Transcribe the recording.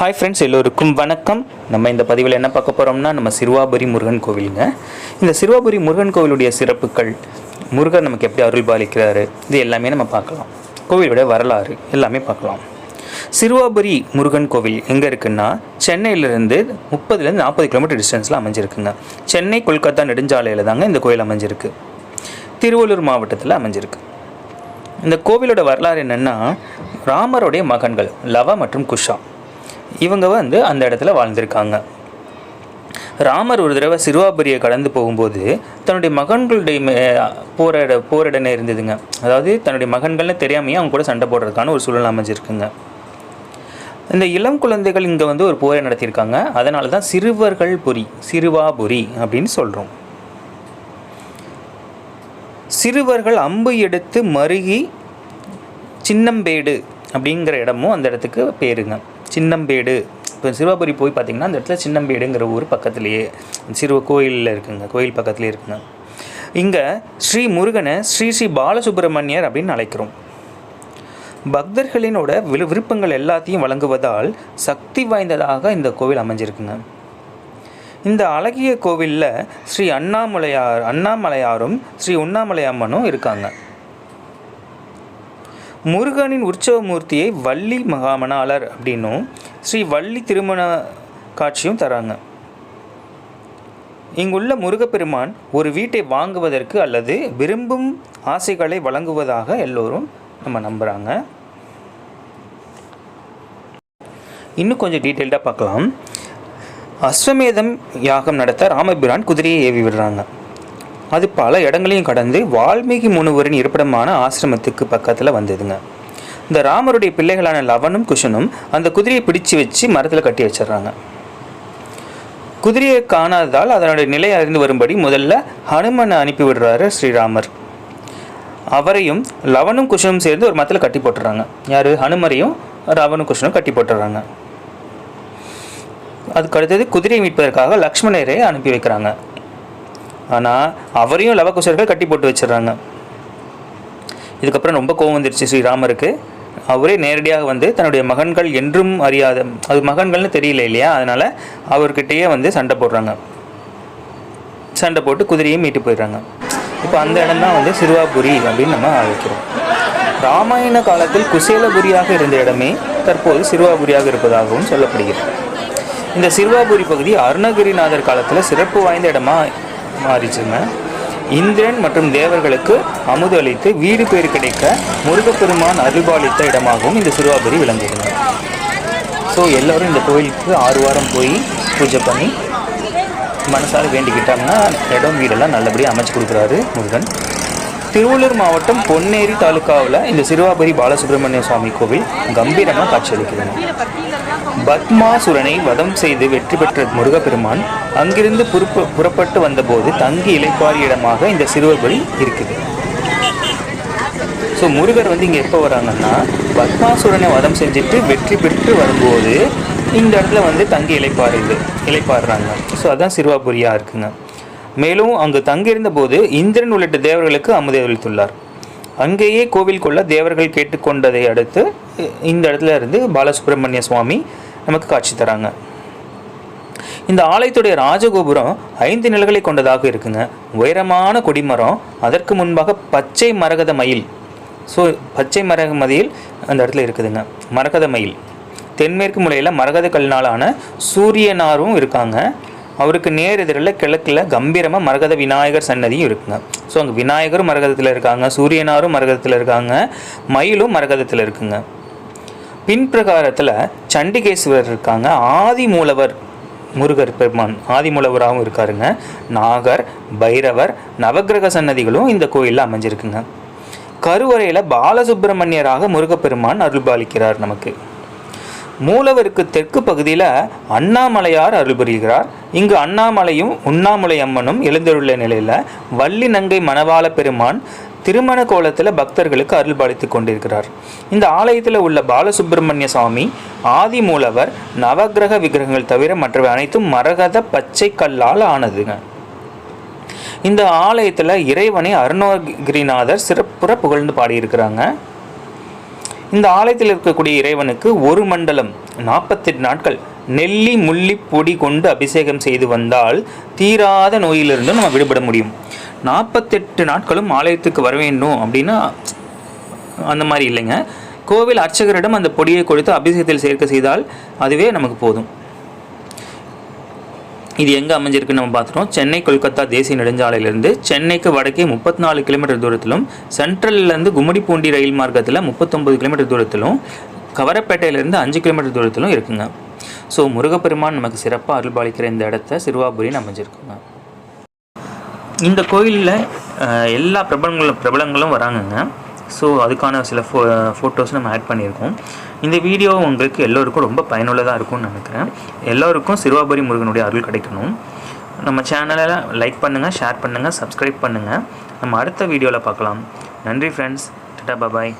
Hi friends எல்லோருக்கும் வணக்கம். நம்ம இந்த பதிவில் என்ன பார்க்க போகிறோம்னா நம்ம சிறுவாபுரி முருகன் கோவிலுங்க. இந்த சிறுவாபுரி முருகன் கோவிலுடைய சிறப்புகள் முருகன் நமக்கு எப்படி அருள் பாலிக்கிறாரு இது எல்லாமே நம்ம பார்க்கலாம். கோவிலுடைய வரலாறு எல்லாமே பார்க்கலாம். சிறுவாபுரி முருகன் கோவில் எங்கே இருக்குன்னா சென்னையிலேருந்து முப்பதுலேருந்து நாற்பது கிலோமீட்டர் டிஸ்டன்ஸில் அமைஞ்சிருக்குங்க. சென்னை கொல்கத்தா நெடுஞ்சாலையில் தாங்க இந்த கோயில் அமைஞ்சிருக்கு. திருவள்ளூர் மாவட்டத்தில் அமைஞ்சிருக்கு. இந்த கோவிலோட வரலாறு என்னென்னா ராமருடைய மகன்கள் லவா மற்றும் குஷா. இவங்க வந்து அந்த இடத்துல வாழ்ந்திருக்காங்க. ராமர் ஒரு தடவை சிறுவாபுரியை கடந்து போகும்போது தன்னுடைய மகன்களுடைய போராட போரிடனே இருந்ததுங்க. அதாவது தன்னுடைய மகன்கள்னு தெரியாமையே அவங்க கூட சண்டை போடுறதுக்கான ஒரு சூழல் அமைஞ்சிருக்குங்க. இந்த இளம் குழந்தைகள் இங்கே வந்து ஒரு போரை நடத்தியிருக்காங்க. அதனால தான் சிறுவர்கள் புரி சிறுவாபுரி அப்படின்னு சொல்கிறோம் சிறுவர்கள் அம்பு எடுத்து மருகி சின்னம்பேடு அப்படிங்கிற இடமும் அந்த இடத்துக்கு பேருங்க. சின்னம்பேடு. இப்போ சிறுவாபுரி போய் பார்த்தீங்கன்னா அந்த இடத்துல சின்னம்பேடுங்கிற ஊர் பக்கத்துலேயே. சிறுவ கோயிலில் இருக்குங்க கோயில் பக்கத்துலேயே இருக்குங்க. இங்கே ஸ்ரீ முருகனை ஸ்ரீ ஸ்ரீ பாலசுப்ரமணியர் அப்படின்னு அழைக்கிறோம். பக்தர்களினோட விரு விருப்பங்கள் எல்லாத்தையும் வழங்குவதால் சக்தி வாய்ந்ததாக இந்த கோவில் அமைஞ்சிருக்குங்க. இந்த அழகிய கோவிலில் ஸ்ரீ அண்ணாமலையார் அண்ணாமலையாரும் ஸ்ரீ உண்ணாமலை அம்மனும் இருக்காங்க. முருகனின் உற்சவ மூர்த்தியை வள்ளி மகாமணாளர் அப்படின்னும் ஸ்ரீ வள்ளி திருமண காட்சியும் தராங்க. இங்குள்ள முருகப்பெருமான் ஒரு வீட்டை வாங்குவதற்கு அல்லது விரும்பும் ஆசைகளை வழங்குவதாக எல்லோரும் நம்ம நம்புகிறாங்க இன்னும் கொஞ்சம் டீட்டெயில்டாக பார்க்கலாம். அஸ்வமேதம் யாகம் நடத்த ராமபிரான் குதிரையை ஏவி விடுறாங்க. அது பல இடங்களையும் கடந்து வால்மீகி முனிவரின் இருப்பிடமான ஆசிரமத்துக்கு பக்கத்தில் வந்ததுங்க. இந்த ராமருடைய பிள்ளைகளான லவனும் குஷனும் அந்த குதிரையை பிடிச்சு வச்சு மரத்தில் கட்டி வச்சிடுறாங்க. குதிரையை காணாததால் அதனுடைய நிலை அறிந்து வரும்படி முதல்ல ஹனுமனை அனுப்பி விடுறாரு ஸ்ரீராமர். அவரையும் லவனும் குஷனும் சேர்ந்து ஒரு மரத்தில் கட்டி போட்டுறாங்க. யார்? ஹனுமரையும் ராவனும் குஷனும் கட்டி போட்டுறாங்க. அதுக்கு அடுத்தது குதிரையை மீட்பதற்காக லக்ஷ்மணரை அனுப்பி வைக்கிறாங்க. ஆனால் அவரையும் லவகுஷர்கள் கட்டி போட்டு வச்சிடுறாங்க. இதுக்கப்புறம் ரொம்ப கோவம் வந்துருச்சு ஸ்ரீராமருக்கு. அவரே நேரடியாக வந்து தன்னுடைய மகன்கள் என்றும் அறியாத அது மகன்கள்னு தெரியல இல்லையா? அதனால் அவர்கிட்டயே வந்து சண்டை போடுறாங்க. சண்டை போட்டு குதிரையும் மீட்டு போயிடுறாங்க. இப்போ அந்த இடம் தான் வந்து சிறுவாபுரி அப்படின்னு நம்ம அழைக்கிறோம். ராமாயண காலத்தில் குசேலபுரியாக இருந்த இடமே தற்போது சிறுவாபுரியாக இருப்பதாகவும் சொல்லப்படுகிறது. இந்த சிறுவாபுரி பகுதி அருணகிரிநாதர் காலத்தில் சிறப்பு வாய்ந்த இடமா மாறிச்சுங்க இந்திரன் மற்றும் தேவர்களுக்கு அமுது அளித்து வீடு பேர் கிடைக்க முருகப்பெருமான் அருள்பாலித்த இடமாகவும் இந்த சிறுவாபுரி விளங்குகிறது. ஸோ எல்லோரும் இந்த கோயிலுக்கு ஆறு வாரம் போய் பூஜை பண்ணி மனசால் வேண்டிக்கிட்டாங்கன்னா இடம் வீடெல்லாம் நல்லபடியாக அமைச்சு கொடுக்குறாரு முருகன். திருவள்ளூர் மாவட்டம் பொன்னேரி தாலுக்காவில் இந்த சிறுவாபுரி பாலசுப்ரமணிய சுவாமி கோவில் கம்பீரமாக காட்சியளிக்கிறது. பத்மாசுரனை வதம் செய்து வெற்றி பெற்ற முருகப்பெருமான் அங்கிருந்து புறப்ப புறப்பட்டு வந்தபோது தங்கி இளைப்பாறிய இடமாக இந்த சிறுவபுரி இருக்குது. ஸோ முருகர் வந்து இங்கே எப்போ வராங்கன்னா பத்மாசுரனை வதம் செஞ்சுட்டு வெற்றி பெற்று வரும்போது இந்த இடத்துல வந்து தங்கி இளைப்பாறுது இளைப்பாடுறாங்க ஸோ அதான் சிறுவாபுரியாக இருக்குங்க. மேலும் அங்கு தங்கியிருந்த போது இந்திரன் உள்ளிட்ட தேவர்களுக்கு அமுதை அளித்துள்ளார். அங்கேயே கொள்ள தேவர்கள் கேட்டுக்கொண்டதை அடுத்து இந்த இடத்துல இருந்து பாலசுப்ரமணிய சுவாமி நமக்கு காட்சி தராங்க. இந்த ஆலயத்துடைய ராஜகோபுரம் ஐந்து நிலைகளை கொண்டதாக இருக்குங்க. உயரமான கொடிமரம் அதற்கு முன்பாக பச்சை மரகத மயில். ஸோ பச்சை மரக மதியில் அந்த இடத்துல இருக்குதுங்க. மரகத மயில். தென்மேற்கு முலையில் மரகத கல்லினாலான சூரியனாரும் இருக்காங்க. அவருக்கு நேர் எதிரில் கிழக்கில் கம்பீரமாக மரகத விநாயகர் சன்னதியும் இருக்குங்க. ஸோ அங்கே விநாயகரும் மரகதத்தில் இருக்காங்க சூரியனாரும் மரகதத்தில் இருக்காங்க மயிலும் மரகதத்தில் இருக்குங்க. பின்பிரகாரத்தில் சண்டிகேஸ்வரர் இருக்காங்க ஆதி மூலவர் முருகர் பெருமான் ஆதிமூலவராகவும் இருக்காருங்க. நாகர் பைரவர் நவக்கிரக சன்னதிகளும் இந்த கோயிலில் அமைஞ்சிருக்குங்க. கருவறையில் பாலசுப்பிரமணியராக முருகப்பெருமான் அருள்பாலிக்கிறார் நமக்கு. மூலவருக்கு தெற்கு பகுதியில் அண்ணாமலையார் அருள்புரிகிறார். இங்கு அண்ணாமலையும் உண்ணாமலை அம்மனும் எழுந்தருள்ள நிலையில் வள்ளி நங்கை மணவாள பெருமான் திருமண கோலத்தில் பக்தர்களுக்கு அருள் பாலித்து கொண்டிருக்கிறார். இந்த ஆலயத்தில் உள்ள பாலசுப்பிரமணிய சுவாமி ஆதி மூலவர் நவக்கிரக விக்கிரகங்கள் தவிர மற்றவை அனைத்தும் மரகத பச்சை கல்லால் ஆனதுங்க. இந்த ஆலயத்தில் இறைவனை அருணகிரிநாதர் சிறப்புற புகழ்ந்து பாடியிருக்கிறாங்க. இந்த ஆலயத்தில் இருக்கக்கூடிய இறைவனுக்கு ஒரு மண்டலம் நாற்பத்தெட்டு நாட்கள் நெல்லி முள்ளி பொடி கொண்டு அபிஷேகம் செய்து வந்தால் தீராத நோயிலிருந்து நம்ம விடுபட முடியும். நாற்பத்தெட்டு நாட்களும் ஆலயத்துக்கு வர வேண்டும் அப்படின்னா அந்த மாதிரி இல்லைங்க. கோவில் அர்ச்சகரிடம் அந்த பொடியை கொடுத்து அபிஷேகத்தில் சேர்க்க செய்தால் அதுவே நமக்கு போதும். இது எங்கே அமைஞ்சிருக்குன்னு நம்ம பார்த்துட்டோம். சென்னை கொல்கத்தா தேசிய நெடுஞ்சாலையிலேருந்து சென்னைக்கு வடக்கே முப்பத்தி நாலு கிலோமீட்டர் தூரத்திலும் சென்ட்ரல்லேருந்து கும்மிடிப்பூண்டி ரயில் மார்க்கத்தில் முப்பத்தொம்பது கிலோமீட்டர் தூரத்திலும் கவரப்பேட்டையிலேருந்து அஞ்சு கிலோமீட்டர் தூரத்திலும் இருக்குங்க. ஸோ முருகப்பெருமான் நமக்கு சிறப்பாக அருள்பாலிக்கிற இந்த இடத்த சிறுவாபுரின்னு அமைஞ்சிருக்குங்க. இந்த கோயிலில் எல்லா பிரபலங்களும் பிரபலங்களும் வராங்கங்க. ஸோ அதுக்கான சில ஃபோ ஃபோட்டோஸ் நம்ம ஆட் பண்ணியிருக்கோம். இந்த வீடியோ உங்களுக்கு எல்லோருக்கும் ரொம்ப பயனுள்ளதாக இருக்கும்னு நினைக்கிறேன். எல்லோருக்கும் சிறுவாபுரி முருகனுடைய அருள் கிடைக்கணும். நம்ம சேனலை லைக் பண்ணுங்கள் ஷேர் பண்ணுங்கள் சப்ஸ்கிரைப் பண்ணுங்கள் நம்ம அடுத்த வீடியோவில் பார்க்கலாம். நன்றி ஃப்ரெண்ட்ஸ் டட்டா பபாய்